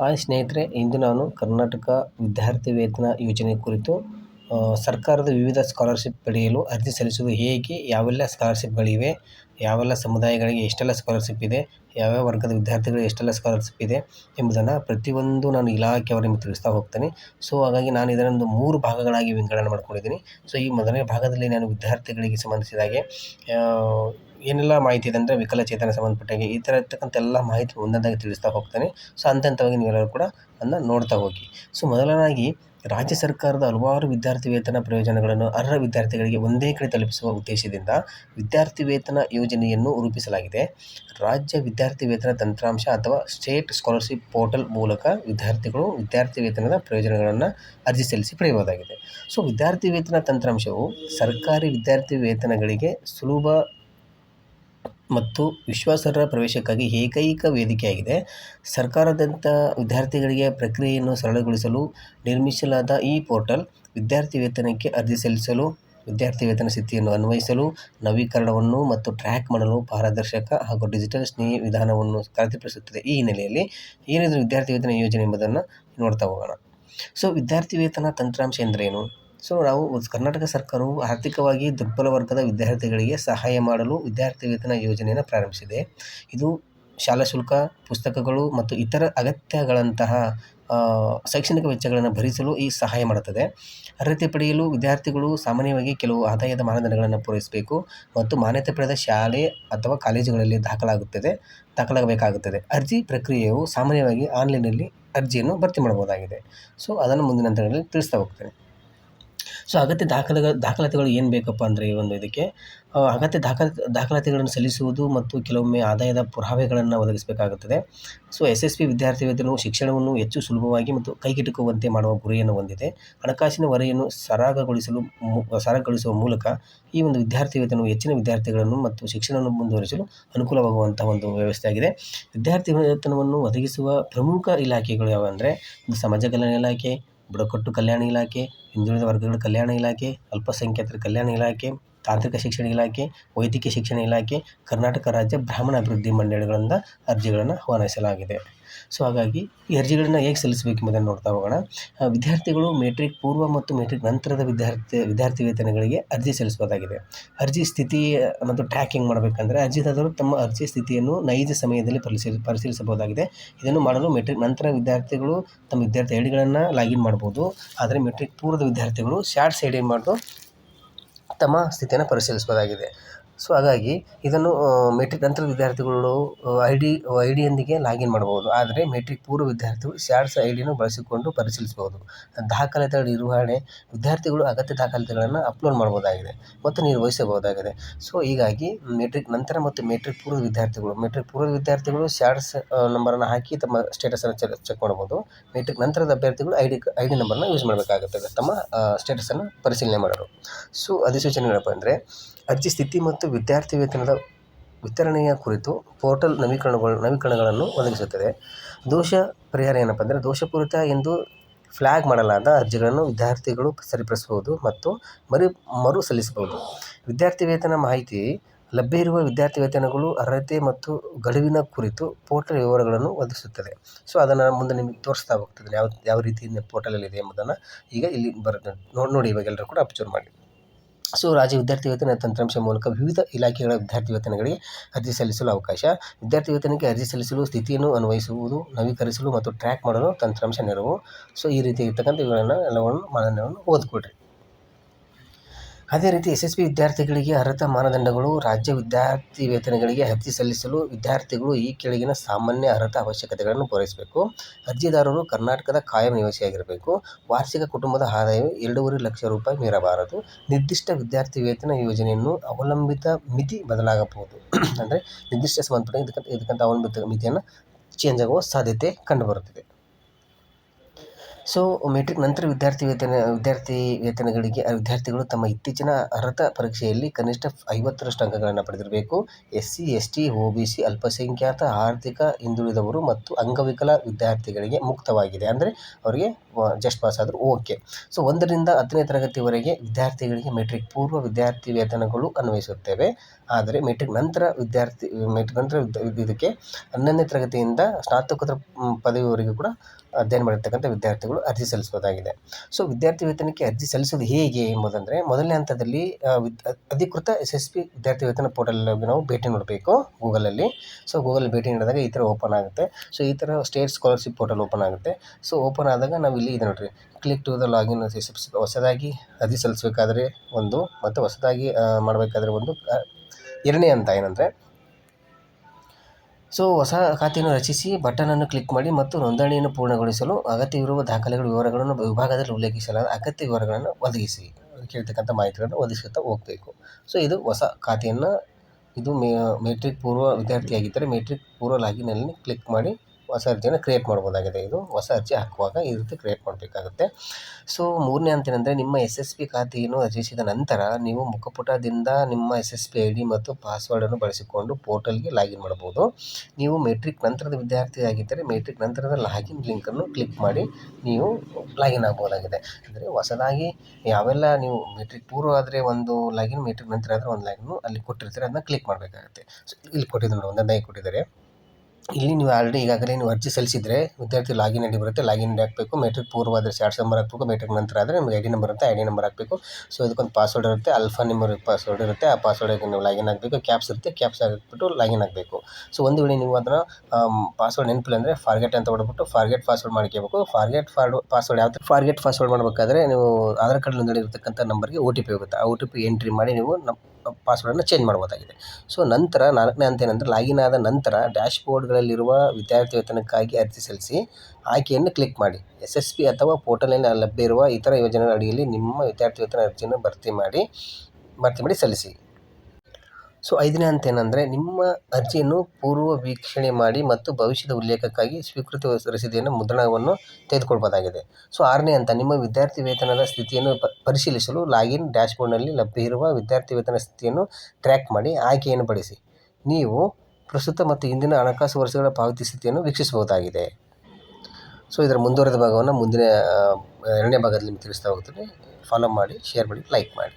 Hi ಸ್ನೇಹಿತರೆ, ಇಂದು ನಾನು ಕರ್ನಾಟಕ ವಿದ್ಯಾರ್ಥಿ ವೇತನ ಯೋಜನೆ ಕುರಿತು ಸರ್ಕಾರದ ವಿವಿಧ ಸ್ಕಾಲರ್ಶಿಪ್ ಪಡೆಯಲು ಅರ್ಜಿ ಸಲ್ಲಿಸುವುದು ಹೇಗೆ, ಯಾವೆಲ್ಲ ಸ್ಕಾಲರ್ಶಿಪ್ಗಳಿವೆ ಯಾವೆಲ್ಲ ಸಮುದಾಯಗಳಿಗೆ ಎಷ್ಟೆಲ್ಲ ಸ್ಕಾಲರ್ಶಿಪ್ ಇದೆ, ಯಾವ್ಯಾವ ವರ್ಗದ ವಿದ್ಯಾರ್ಥಿಗಳಿಗೆ ಎಷ್ಟೆಲ್ಲ ಸ್ಕಾಲರ್ಶಿಪ್ ಇದೆ ಎಂಬುದನ್ನು ಪ್ರತಿಯೊಂದು ನಾನು ಇಲಾಖೆಯವರು ನಿಮಗೆ ತಿಳಿಸ್ತಾ ಹೋಗ್ತೇನೆ. ಸೊ ಹಾಗಾಗಿ ನಾನು ಇದನ್ನೊಂದು ಮೂರು ಭಾಗಗಳಾಗಿ ವಿಂಗಡಣೆ ಮಾಡ್ಕೊಂಡಿದ್ದೀನಿ. ಸೊ ಈ ಮೊದಲನೇ ಭಾಗದಲ್ಲಿ ನಾನು ವಿದ್ಯಾರ್ಥಿಗಳಿಗೆ ಸಂಬಂಧಿಸಿದ ಹಾಗೆ ಏನೆಲ್ಲ ಮಾಹಿತಿ ಇದೆ ಅಂದರೆ ವಿಕಲಚೇತನ ಸಂಬಂಧಪಟ್ಟಾಗೆ ಈ ಥರ ಇರ್ತಕ್ಕಂಥ ಎಲ್ಲ ಮಾಹಿತಿ ಒಂದೊಂದಾಗಿ ತಿಳಿಸ್ತಾ ಹೋಗ್ತೇನೆ. ಸೊ ಅಂತಂತವಾಗಿ ನೀವೆಲ್ಲರೂ ಕೂಡ ಅದನ್ನು ನೋಡ್ತಾ ಹೋಗಿ. ಸೊ ಮೊದಲನಾಗಿ ರಾಜ್ಯ ಸರ್ಕಾರದ ಹಲವಾರು ವಿದ್ಯಾರ್ಥಿ ವೇತನ ಪ್ರಯೋಜನಗಳನ್ನು ಅರ್ಹ ವಿದ್ಯಾರ್ಥಿಗಳಿಗೆ ಒಂದೇ ಕಡೆ ತಲುಪಿಸುವ ಉದ್ದೇಶದಿಂದ ವಿದ್ಯಾರ್ಥಿ ವೇತನ ಯೋಜನೆಯನ್ನು ರೂಪಿಸಲಾಗಿದೆ. ರಾಜ್ಯ ವಿದ್ಯಾರ್ಥಿ ವೇತನ ತಂತ್ರಾಂಶ ಅಥವಾ ಸ್ಟೇಟ್ ಸ್ಕಾಲರ್ಶಿಪ್ ಪೋರ್ಟಲ್ ಮೂಲಕ ವಿದ್ಯಾರ್ಥಿಗಳು ವಿದ್ಯಾರ್ಥಿ ವೇತನದ ಪ್ರಯೋಜನಗಳನ್ನು ಅರ್ಜಿ ಸಲ್ಲಿಸಿ ಪಡೆಯಬಹುದಾಗಿದೆ. ಸೊ, ವಿದ್ಯಾರ್ಥಿ ವೇತನ ತಂತ್ರಾಂಶವು ಸರ್ಕಾರಿ ವಿದ್ಯಾರ್ಥಿ ವೇತನಗಳಿಗೆ ಸುಲಭ ಮತ್ತು ವಿಶ್ವಾಸಾರ್ಹ ಪ್ರವೇಶಕ್ಕಾಗಿ ಏಕೈಕ ವೇದಿಕೆಯಾಗಿದೆ. ಸರ್ಕಾರದಂಥ ವಿದ್ಯಾರ್ಥಿಗಳಿಗೆ ಪ್ರಕ್ರಿಯೆಯನ್ನು ಸರಳಗೊಳಿಸಲು ನಿರ್ಮಿಸಲಾದ ಈ ಪೋರ್ಟಲ್ ವಿದ್ಯಾರ್ಥಿ ವೇತನಕ್ಕೆ ಅರ್ಜಿ ಸಲ್ಲಿಸಲು ವಿದ್ಯಾರ್ಥಿ ವೇತನ ಸ್ಥಿತಿಯನ್ನು ಅನ್ವಯಿಸಲು, ನವೀಕರಣವನ್ನು ಮತ್ತು ಟ್ರ್ಯಾಕ್ ಮಾಡಲು ಪಾರದರ್ಶಕ ಹಾಗೂ ಡಿಜಿಟಲ್ ಸ್ನೇಹಿ ವಿಧಾನವನ್ನು ಖಾತ್ರಿಪಡಿಸುತ್ತದೆ. ಈ ಹಿನ್ನೆಲೆಯಲ್ಲಿ ಏನಿದ್ರು ವಿದ್ಯಾರ್ಥಿ ವೇತನ ಯೋಜನೆ ಎಂಬುದನ್ನು ನೋಡ್ತಾ ಹೋಗೋಣ. ಸೊ, ವಿದ್ಯಾರ್ಥಿ ವೇತನ ತಂತ್ರಾಂಶ ಎಂದರೇನು? ಸೊ, ನಾವು ಕರ್ನಾಟಕ ಸರ್ಕಾರವು ಆರ್ಥಿಕವಾಗಿ ದುರ್ಬಲ ವರ್ಗದ ವಿದ್ಯಾರ್ಥಿಗಳಿಗೆ ಸಹಾಯ ಮಾಡಲು ವಿದ್ಯಾರ್ಥಿ ವೇತನ ಯೋಜನೆಯನ್ನು ಪ್ರಾರಂಭಿಸಿದೆ. ಇದು ಶಾಲಾ ಶುಲ್ಕ, ಪುಸ್ತಕಗಳು ಮತ್ತು ಇತರ ಅಗತ್ಯಗಳಂತಹ ಶೈಕ್ಷಣಿಕ ವೆಚ್ಚಗಳನ್ನು ಭರಿಸಲು ಈ ಸಹಾಯ ಮಾಡುತ್ತದೆ. ಅರ್ಹತೆ ಪಡೆಯಲು ವಿದ್ಯಾರ್ಥಿಗಳು ಸಾಮಾನ್ಯವಾಗಿ ಕೆಲವು ಆದಾಯದ ಮಾನದಂಡಗಳನ್ನು ಪೂರೈಸಬೇಕು ಮತ್ತು ಮಾನ್ಯತೆ ಪಡೆದ ಶಾಲೆ ಅಥವಾ ಕಾಲೇಜುಗಳಲ್ಲಿ ದಾಖಲಾಗುತ್ತದೆ, ದಾಖಲಾಗಬೇಕಾಗುತ್ತದೆ. ಅರ್ಜಿ ಪ್ರಕ್ರಿಯೆಯು ಸಾಮಾನ್ಯವಾಗಿ ಆನ್ಲೈನಲ್ಲಿ ಅರ್ಜಿಯನ್ನು ಭರ್ತಿ ಮಾಡಬಹುದಾಗಿದೆ. ಸೊ, ಅದನ್ನು ಮುಂದಿನ ಹಂತಗಳಲ್ಲಿ ತಿಳಿಸ್ತಾ ಹೋಗ್ತೇನೆ. ಸೊ ಅಗತ್ಯ ದಾಖಲೆ ದಾಖಲಾತಿಗಳು ಏನು ಬೇಕಪ್ಪ ಅಂದರೆ ಈ ಒಂದು ಇದಕ್ಕೆ ಅಗತ್ಯ ದಾಖಲೆ, ದಾಖಲಾತಿಗಳನ್ನು ಸಲ್ಲಿಸುವುದು ಮತ್ತು ಕೆಲವೊಮ್ಮೆ ಆದಾಯದ ಪುರಾವೆಗಳನ್ನು ಒದಗಿಸಬೇಕಾಗುತ್ತದೆ. ಸೊ ಎಸ್ ಎಸ್ ವಿದ್ಯಾರ್ಥಿ ವೇತನವು ಶಿಕ್ಷಣವನ್ನು ಹೆಚ್ಚು ಸುಲಭವಾಗಿ ಮತ್ತು ಕೈಗೆಟುಕುವಂತೆ ಮಾಡುವ ಗುರಿಯನ್ನು ಹೊಂದಿದೆ. ಹಣಕಾಸಿನ ಹೊರೆಯನ್ನು ಸರಾಗಗೊಳಿಸಲು ಸರಾಗಗೊಳಿಸುವ ಮೂಲಕ ಈ ಒಂದು ವಿದ್ಯಾರ್ಥಿ ವೇತನವು ಹೆಚ್ಚಿನ ವಿದ್ಯಾರ್ಥಿಗಳನ್ನು ಮತ್ತು ಶಿಕ್ಷಣವನ್ನು ಮುಂದುವರಿಸಲು ಅನುಕೂಲವಾಗುವಂಥ ಒಂದು ವ್ಯವಸ್ಥೆಯಾಗಿದೆ. ವಿದ್ಯಾರ್ಥಿ ವೇತನವನ್ನು ಒದಗಿಸುವ ಪ್ರಮುಖ ಇಲಾಖೆಗಳು ಯಾವುವಂದರೆ ಸಮಾಜ ಕಲ್ಯಾಣ ಇಲಾಖೆ ಬುಡಕಟ್ಟು ಕಲ್ಯಾಣ ಇಲಾಖೆ ಹಿಂದುಳಿದ ವರ್ಗಗಳ ಕಲ್ಯಾಣ ಇಲಾಖೆ ಅಲ್ಪಸಂಖ್ಯಾತರ ಕಲ್ಯಾಣ ಇಲಾಖೆ ತಾಂತ್ರಿಕ ಶಿಕ್ಷಣ ಇಲಾಖೆ, ವೈದ್ಯಕೀಯ ಶಿಕ್ಷಣ ಇಲಾಖೆ, ಕರ್ನಾಟಕ ರಾಜ್ಯ ಬ್ರಾಹ್ಮಣ ಅಭಿವೃದ್ಧಿ ಮಂಡಳಿಗಳಿಂದ ಅರ್ಜಿಗಳನ್ನು ಆಹ್ವಾನಿಸಲಾಗಿದೆ ಸೊ ಹಾಗಾಗಿ ಈ ಅರ್ಜಿಗಳನ್ನು ಹೇಗೆ ಸಲ್ಲಿಸಬೇಕೆಂಬುದನ್ನು ನೋಡ್ತಾ ಹೋಗೋಣ. ವಿದ್ಯಾರ್ಥಿಗಳು ಮೆಟ್ರಿಕ್ ಪೂರ್ವ ಮತ್ತು ಮೆಟ್ರಿಕ್ ನಂತರದ ವಿದ್ಯಾರ್ಥಿ ವಿದ್ಯಾರ್ಥಿ ವೇತನಗಳಿಗೆ ಅರ್ಜಿ ಸಲ್ಲಿಸಬಹುದಾಗಿದೆ. ಅರ್ಜಿ ಸ್ಥಿತಿ ಮತ್ತು ಟ್ರ್ಯಾಕಿಂಗ್ ಮಾಡಬೇಕಂದ್ರೆ ಅರ್ಜಿದಾರರು ತಮ್ಮ ಅರ್ಜಿ ಸ್ಥಿತಿಯನ್ನು ನೈಜ ಸಮಯದಲ್ಲಿ ಪರಿಶೀಲಿ ಪರಿಶೀಲಿಸಬಹುದಾಗಿದೆ. ಇದನ್ನು ಮಾಡಲು ಮೆಟ್ರಿಕ್ ನಂತರ ವಿದ್ಯಾರ್ಥಿಗಳು ತಮ್ಮ ವಿದ್ಯಾರ್ಥಿ ಐ ಡಿಗಳನ್ನು ಲಾಗಿನ್ ಮಾಡ್ಬೋದು ಆದರೆ ಮೆಟ್ರಿಕ್ ಪೂರ್ವದ ವಿದ್ಯಾರ್ಥಿಗಳು ಶಾರ್ಟ್ಸ್ ಐಡಿ ಮಾಡಿದು ತಮ್ಮ ಸ್ಥಿತಿಯನ್ನು ಪರಿಶೀಲಿಸಬಹುದಾಗಿದೆ ಸೊ ಹಾಗಾಗಿ ಇದನ್ನು ಮೆಟ್ರಿಕ್ ನಂತರದ ವಿದ್ಯಾರ್ಥಿಗಳು ಐ ಡಿ ಐ ಡಿಯೊಂದಿಗೆ ಲಾಗಿನ್ ಮಾಡಬಹುದು. ಆದರೆ ಮೆಟ್ರಿಕ್ ಪೂರ್ವ ವಿದ್ಯಾರ್ಥಿಗಳು ಶಾರ್ಟ್ಸ್ ಐ ಡಿಯನ್ನು ಬಳಸಿಕೊಂಡು ಪರಿಶೀಲಿಸಬಹುದು. ದಾಖಲಾತಿಗಳ ನಿರ್ವಹಣೆ, ವಿದ್ಯಾರ್ಥಿಗಳು ಅಗತ್ಯ ದಾಖಲಾತಿಗಳನ್ನು ಅಪ್ಲೋಡ್ ಮಾಡಬಹುದಾಗಿದೆ ಮತ್ತು ನಿರ್ವಹಿಸಬಹುದಾಗಿದೆ ಸೊ ಹೀಗಾಗಿ ಮೆಟ್ರಿಕ್ ನಂತರ ಮತ್ತು ಮೆಟ್ರಿಕ್ ಪೂರ್ವ ವಿದ್ಯಾರ್ಥಿಗಳು ಮೆಟ್ರಿಕ್ ಪೂರ್ವ ವಿದ್ಯಾರ್ಥಿಗಳು ಶಾರ್ಟ್ಸ್ ನಂಬರನ್ನು ಹಾಕಿ ತಮ್ಮ ಸ್ಟೇಟಸನ್ನು ಚೆಕ್ ಚೆಕ್ ಮಾಡ್ಬೋದು ಮೆಟ್ರಿಕ್ ನಂತರದ ಅಭ್ಯರ್ಥಿಗಳು ಐ ಡಿ ಐ ಡಿ ನಂಬರ್ನ ಯೂಸ್ ಮಾಡಬೇಕಾಗುತ್ತದೆ. ತಮ್ಮ ಸ್ಟೇಟಸನ್ನು ಪರಿಶೀಲನೆ ಮಾಡಲು ಸೊ ಅಧಿಸೂಚನೆ ಏನಪ್ಪ ಅಂದರೆ, ಅರ್ಜಿ ಸ್ಥಿತಿ ಮತ್ತು ವಿದ್ಯಾರ್ಥಿ ವೇತನದ ವಿತರಣೆಯ ಕುರಿತು ಪೋರ್ಟಲ್ ನವೀಕರಣಗಳು ನವೀಕರಣಗಳನ್ನು ಒದಗಿಸುತ್ತದೆ. ದೋಷ ಪರಿಹಾರ ಏನಪ್ಪ ಅಂದರೆ ದೋಷಪೂರಿತ ಎಂದು ಫ್ಲ್ಯಾಗ್ ಮಾಡಲಾದ ಅರ್ಜಿಗಳನ್ನು ವಿದ್ಯಾರ್ಥಿಗಳು ಸರಿಪಡಿಸಬಹುದು ಮತ್ತು ಮರು ಮರು ಸಲ್ಲಿಸಬಹುದು. ವಿದ್ಯಾರ್ಥಿ ವೇತನ ಮಾಹಿತಿ ಲಭ್ಯ ಇರುವ ವಿದ್ಯಾರ್ಥಿ ವೇತನಗಳು ಅರ್ಹತೆ ಮತ್ತು ಗಡುವಿನ ಕುರಿತು ಪೋರ್ಟಲ್ ವಿವರಗಳನ್ನು ಒದಗಿಸುತ್ತದೆ. ಸೊ, ಅದನ್ನು ಮುಂದೆ ನಿಮಗೆ ತೋರಿಸ್ತಾ ಹೋಗ್ತದೆ ಯಾವ ಯಾವ ರೀತಿ ಪೋರ್ಟಲಲ್ಲಿದೆ ಎಂಬುದನ್ನು ಈಗ ಇಲ್ಲಿ ಬರುತ್ತೆ ನೋಡಿ ನೋಡಿ ಇವಾಗ ಎಲ್ಲರೂ ಕೂಡ ಅಬ್ಸರ್ವ್ ಮಾಡಿ. ಸೊ ರಾಜ್ಯ ವಿದ್ಯಾರ್ಥಿ ವೇತನ ತಂತ್ರಾಂಶ ಮೂಲಕ ವಿವಿಧ ಇಲಾಖೆಗಳ ವಿದ್ಯಾರ್ಥಿ ವೇತನಗಳಿಗೆ ಅರ್ಜಿ ಸಲ್ಲಿಸಲು ಅವಕಾಶ. ವಿದ್ಯಾರ್ಥಿ ವೇತನಕ್ಕೆ ಅರ್ಜಿ ಸಲ್ಲಿಸಲು ಸ್ಥಿತಿಯನ್ನು ಅನ್ವಯಿಸುವುದು, ನವೀಕರಿಸಲು ಮತ್ತು ಟ್ರ್ಯಾಕ್ ಮಾಡಲು ತಂತ್ರಾಂಶ ನೆರವು. ಸೊ ಈ ರೀತಿ ಇರ್ತಕ್ಕಂಥ ಇವುಗಳನ್ನು ಎಲ್ಲವನ್ನು ಮಾನ್ಯವನ್ನು ಓದ್ಕೊಳ್ರಿ. ಅದೇ ರೀತಿ ಎಸ್ ವಿದ್ಯಾರ್ಥಿಗಳಿಗೆ ಅರ್ಹತಾ ಮಾನದಂಡಗಳು, ರಾಜ್ಯ ವಿದ್ಯಾರ್ಥಿ ವೇತನಗಳಿಗೆ ಅರ್ಜಿ ಸಲ್ಲಿಸಲು ವಿದ್ಯಾರ್ಥಿಗಳು ಈ ಕೆಳಗಿನ ಸಾಮಾನ್ಯ ಅರ್ಹತಾ ಅವಶ್ಯಕತೆಗಳನ್ನು ಪೂರೈಸಬೇಕು. ಅರ್ಜಿದಾರರು ಕರ್ನಾಟಕದ ಕಾಯಂ ನಿವಾಸಿಯಾಗಿರಬೇಕು. ವಾರ್ಷಿಕ ಕುಟುಂಬದ ಆದಾಯವು ಎರಡೂವರೆ ಲಕ್ಷ ರೂಪಾಯಿ ಮೀರಬಾರದು. ನಿರ್ದಿಷ್ಟ ವಿದ್ಯಾರ್ಥಿ ವೇತನ ಯೋಜನೆಯನ್ನು ಅವಲಂಬಿತ ಮಿತಿ ಬದಲಾಗಬಹುದು. ಅಂದರೆ ನಿರ್ದಿಷ್ಟ ಸಂಬಂಧಪಟ್ಟ ಇದಕ್ಕಂಥ ಇದಕ್ಕಂಥ ಅವಲಂಬಿತ ಮಿತಿಯನ್ನು ಚೇಂಜ್ ಆಗುವ ಸಾಧ್ಯತೆ ಕಂಡುಬರುತ್ತದೆ. ಸೊ ಮೆಟ್ರಿಕ್ ನಂತರ ವಿದ್ಯಾರ್ಥಿ ವೇತನ, ವಿದ್ಯಾರ್ಥಿ ವೇತನಗಳಿಗೆ ವಿದ್ಯಾರ್ಥಿಗಳು ತಮ್ಮ ಇತ್ತೀಚಿನ ಅರ್ಹತಾ ಪರೀಕ್ಷೆಯಲ್ಲಿ ಕನಿಷ್ಠ ಐವತ್ತರಷ್ಟು ಅಂಕಗಳನ್ನು ಪಡೆದಿರಬೇಕು. S C S T O B C ಅಲ್ಪಸಂಖ್ಯಾತ, ಆರ್ಥಿಕ ಹಿಂದುಳಿದವರು ಮತ್ತು ಅಂಗವಿಕಲ ವಿದ್ಯಾರ್ಥಿಗಳಿಗೆ ಮುಕ್ತವಾಗಿದೆ. ಅಂದರೆ ಅವರಿಗೆ ಜಸ್ಟ್ ಪಾಸ್ ಆದರೂ ಓಕೆ ಸೊ ಒಂದರಿಂದ ಹತ್ತನೇ ತರಗತಿವರೆಗೆ ವಿದ್ಯಾರ್ಥಿಗಳಿಗೆ ಮೆಟ್ರಿಕ್ ಪೂರ್ವ ವಿದ್ಯಾರ್ಥಿ ವೇತನಗಳು ಅನ್ವಯಿಸುತ್ತೇವೆ. ಆದರೆ ಮೆಟ್ರಿಕ್ ನಂತರ ವಿದ್ಯಾರ್ಥಿ ಮೆಟ್ರಿಕ್ ನಂತರ ಇದಕ್ಕೆ ಹನ್ನೊಂದನೇ ತರಗತಿಯಿಂದ ಸ್ನಾತಕೋತ್ತರ ಪದವಿವರೆಗೂ ಕೂಡ ಅಧ್ಯಯನ ಮಾಡಿರ್ತಕ್ಕಂಥ ವಿದ್ಯಾರ್ಥಿಗಳು ಅರ್ಜಿ ಸಲ್ಲಿಸಬಹುದಾಗಿದೆ ಸೊ ವಿದ್ಯಾರ್ಥಿ ವೇತನಕ್ಕೆ ಅರ್ಜಿ ಸಲ್ಲಿಸೋದು ಹೇಗೆ ಎಂಬುದಂದರೆ, ಮೊದಲನೇ ಹಂತದಲ್ಲಿ ಅಧಿಕೃತ ಎಸ್ ಎಸ್ ಪಿ ವಿದ್ಯಾರ್ಥಿ ವೇತನ ಪೋರ್ಟಲ್ ನಾವು ಭೇಟಿ ನೋಡಬೇಕು ಗೂಗಲಲ್ಲಿ ಸೊ ಗೂಗಲ್ ಭೇಟಿ ನೀಡಿದಾಗ ಈ ಥರ ಓಪನ್ ಆಗುತ್ತೆ. ಸೊ ಈ ಥರ ಸ್ಟೇಟ್ ಸ್ಕಾಲರ್ಶಿಪ್ ಪೋರ್ಟಲ್ ಓಪನ್ ಆಗುತ್ತೆ. ಸೊ ಓಪನ್ ಆದಾಗ ನಾವು ಇದೆ ನೋಡಿರಿ. ಕ್ಲಿಕ್ ಟು ದ ಲಾಗಿನ್ ಹೊಸದಾಗಿ ಅರ್ಜಿ ಸಲ್ಲಿಸಬೇಕಾದ್ರೆ ಒಂದು ಮತ್ತು ಹೊಸದಾಗಿ ಮಾಡಬೇಕಾದ್ರೆ ಒಂದು ಎರಡನೇ ಅಂತ ಏನಂದರೆ ಸೊ ಹೊಸ ಖಾತೆಯನ್ನು ರಚಿಸಿ ಬಟನನ್ನು ಕ್ಲಿಕ್ ಮಾಡಿ ಮತ್ತು ನೋಂದಣಿಯನ್ನು ಪೂರ್ಣಗೊಳಿಸಲು ಅಗತ್ಯವಿರುವ ದಾಖಲೆಗಳ, ವಿವರಗಳನ್ನು ವಿಭಾಗದಲ್ಲಿ ಉಲ್ಲೇಖಿಸಲಾದ ಅಗತ್ಯ ವಿವರಗಳನ್ನು ಒದಗಿಸಿ. ಕೇಳ್ತಕ್ಕಂಥ ಮಾಹಿತಿಗಳನ್ನು ಒದಗಿಸುತ್ತಾ ಹೋಗಬೇಕು. ಸೊ ಇದು ಹೊಸ ಖಾತೆಯನ್ನು, ಇದು ಮೆಟ್ರಿಕ್ ಪೂರ್ವ ವಿದ್ಯಾರ್ಥಿಯಾಗಿದ್ದರೆ ಮೆಟ್ರಿಕ್ ಪೂರ್ವ ಲಾಗಿನಲ್ಲಿ ಕ್ಲಿಕ್ ಮಾಡಿ ಹೊಸ ಅರ್ಜಿಯನ್ನು ಕ್ರಿಯೇಟ್ ಮಾಡ್ಬೋದಾಗಿದೆ. ಇದು ಹೊಸ ಅರ್ಜಿ ಹಾಕುವಾಗ ಈ ರೀತಿ ಕ್ರಿಯೇಟ್ ಮಾಡಬೇಕಾಗುತ್ತೆ. ಸೊ ಮೂರನೇ ಅಂತೇನೆಂದರೆ ನಿಮ್ಮ ಎಸ್ ಎಸ್ ಪಿ ಖಾತೆಯನ್ನು ರಚಿಸಿದ ನಂತರ ನೀವು ಮುಖಪುಟದಿಂದ ನಿಮ್ಮ S S P I D ಮತ್ತು ಪಾಸ್ವರ್ಡನ್ನು ಬಳಸಿಕೊಂಡು ಪೋರ್ಟಲ್ಗೆ ಲಾಗಿನ್ ಮಾಡ್ಬೋದು ನೀವು ಮೆಟ್ರಿಕ್ ನಂತರದ ವಿದ್ಯಾರ್ಥಿಯಾಗಿದ್ದರೆ ಮೆಟ್ರಿಕ್ ನಂತರದ ಲಾಗಿನ್ ಲಿಂಕನ್ನು ಕ್ಲಿಕ್ ಮಾಡಿ ನೀವು ಲಾಗಿನ್ ಆಗ್ಬೋದಾಗಿದೆ. ಅಂದರೆ ಹೊಸದಾಗಿ ಯಾವೆಲ್ಲ ನೀವು ಮೆಟ್ರಿಕ್ ಪೂರ್ವ ಆದರೆ ಒಂದು ಲಾಗಿನ್ ಮೆಟ್ರಿಕ್ ನಂತರ ಆದರೆ ಒಂದು ಲಾಗಿನ್ ಅಲ್ಲಿ ಕೊಟ್ಟಿರ್ತಾರೆ, ಅದನ್ನ ಕ್ಲಿಕ್ ಮಾಡಬೇಕಾಗುತ್ತೆ. ಸೊ ಇಲ್ಲಿ ಕೊಟ್ಟಿದ್ದು ನೋಡಿ, ಒಂದೊಂದಾಗಿ ಕೊಟ್ಟಿದ್ದಾರೆ. ಇಲ್ಲಿ ನೀವು ಆಲ್ರೆಡಿ ಈಗಾಗಲೇ ನೀವು ಅರ್ಜಿ ಸಲ್ಲಿಸಿದರೆ ವಿದ್ಯಾರ್ಥಿ ಲಾಗಿನ್ ಐ ಡಿ ಬರುತ್ತೆ ಲಾಗಿನ್ ಐ ಹಾಕಬೇಕು ಮೆಟ್ರಿಕ್ ಪೂರ್ವ ಆದರೆ ಸ್ಯಾಟ್ಸ್ ನಂಬರ್ ಹಾಕಬೇಕು ಮೆಟ್ರಿಕ್ ನಂತರ ಆದರೆ ನಿಮಗೆ ಐ ಡಿ ನಂಬರ್ ಅಂತ ಐ ಡಿ ನಂಬರ್ ಹಾಕಬೇಕು. ಸೊ ಇದಕ್ಕೊಂದು ಪಾಸ್ವರ್ಡ್ ಇರುತ್ತೆ ಅಲ್ಫಾ ನಿಮ್ಮರ್ ಪಾಸ್ವರ್ಡ್ ಇರುತ್ತೆ, ಆ ಪಾಸ್ವರ್ಡಿಗೆ ನೀವು ಲಾಗಿನ್ ಆಗಬೇಕು ಕ್ಯಾಪ್ಸ್ ಇರುತ್ತೆ ಕ್ಯಾಪ್ಸ್ ಹಾಕಿಬಿಟ್ಟು ಲಾಗಿನ್ ಆಗಬೇಕು. ಸೊ ಒಂದು ವೇಳೆ ನೀವು ಅದನ್ನು ಪಾಸ್ವರ್ಡ್ ನೆನಪಿಲ್ಲ ಅಂದರೆ ಫಾರ್ಗೆಟ್ ಅಂತ ಹೊಡ್ಬಿಟ್ಟು ಫಾರ್ಗೆಟ್ ಪಾಸ್ವರ್ಡ್ ಮಾಡ್ಕೋಬೇಕು. ಫಾರ್ಗೆಟ್ ಫಾರ್ಡ್ ಪಾಸ್ವರ್ಡ್ ಯಾವ ಫಾರ್ಗೆಟ್ ಪಾಸ್ವರ್ಡ್ ಮಾಡಬೇಕಾದ್ರೆ ನೀವು ಆಧಾರ್ ಕಾರ್ಡ್ ನೋಂದಣಿ ಇರತಕ್ಕಂಥ ನಂಬರ್ಗೆ ಓ ಟಿ ಪಿ ಹೋಗುತ್ತೆ. ಆ ಓ ಟಿ ಪಿ ಎಂಟ್ರಿ ಮಾಡಿ ನೀವು ನಮ್ಮ ಪಾಸ್ವರ್ಡನ್ನು ಚೇಂಜ್ ಮಾಡ್ಬೋದಾಗಿದೆ. ಸೊ ನಂತರ ನಾಲ್ಕನೇ ಹಂತ ಏನಂದರೆ ಲಾಗಿನ್ ಆದ ನಂತರ ಡ್ಯಾಶ್ ಬೋರ್ಡ್ಗಳಲ್ಲಿರುವ ವಿದ್ಯಾರ್ಥಿ ವೇತನಕ್ಕಾಗಿ ಅರ್ಜಿ ಸಲ್ಲಿಸಿ ಆಯ್ಕೆಯನ್ನು ಕ್ಲಿಕ್ ಮಾಡಿ. ಎಸ್ ಎಸ್ ಪಿ ಅಥವಾ ಪೋರ್ಟಲ್ನಲ್ಲಿ ಲಭ್ಯ ಇರುವ ಇತರ ಯೋಜನೆಗಳ ಅಡಿಯಲ್ಲಿ ನಿಮ್ಮ ವಿದ್ಯಾರ್ಥಿ ವೇತನ ಅರ್ಜಿಯನ್ನು ಭರ್ತಿ ಮಾಡಿ ಭರ್ತಿ ಮಾಡಿ ಸಲ್ಲಿಸಿ. ಸೊ ಐದನೇ ಅಂತ ಏನಂದರೆ ನಿಮ್ಮ ಅರ್ಜಿಯನ್ನು ಪೂರ್ವ ವೀಕ್ಷಣೆ ಮಾಡಿ ಮತ್ತು ಭವಿಷ್ಯದ ಉಲ್ಲೇಖಕ್ಕಾಗಿ ಸ್ವೀಕೃತ ರಸೀದಿಯನ್ನು ಮುದ್ರಣವನ್ನು ತೆಗೆದುಕೊಳ್ಬೋದಾಗಿದೆ. ಸೊ ಆರನೇ ಹಂತ ನಿಮ್ಮ ವಿದ್ಯಾರ್ಥಿ ವೇತನದ ಸ್ಥಿತಿಯನ್ನು ಪರಿಶೀಲಿಸಲು ಲಾಗಿನ್ ಡ್ಯಾಶ್ಬೋರ್ಡ್ನಲ್ಲಿ ಲಭ್ಯ ಇರುವ ವಿದ್ಯಾರ್ಥಿ ವೇತನ ಸ್ಥಿತಿಯನ್ನು ಟ್ರ್ಯಾಕ್ ಮಾಡಿ ಆಯ್ಕೆಯನ್ನು ಬಳಸಿ ನೀವು ಪ್ರಸ್ತುತ ಮತ್ತು ಹಿಂದಿನ ಹಣಕಾಸು ವರ್ಷಗಳ ಪಾವತಿ ಸ್ಥಿತಿಯನ್ನು ವೀಕ್ಷಿಸಬಹುದಾಗಿದೆ. ಸೊ ಇದರ ಮುಂದುವರೆದ ಭಾಗವನ್ನು ಮುಂದಿನ ಎರಡನೇ ಭಾಗದಲ್ಲಿ ನಿಮಗೆ ತಿಳಿಸ್ತಾ ಹೋಗ್ತೀನಿ. ಫಾಲೋ ಮಾಡಿ ಶೇರ್ ಮಾಡಿ ಲೈಕ್ ಮಾಡಿ.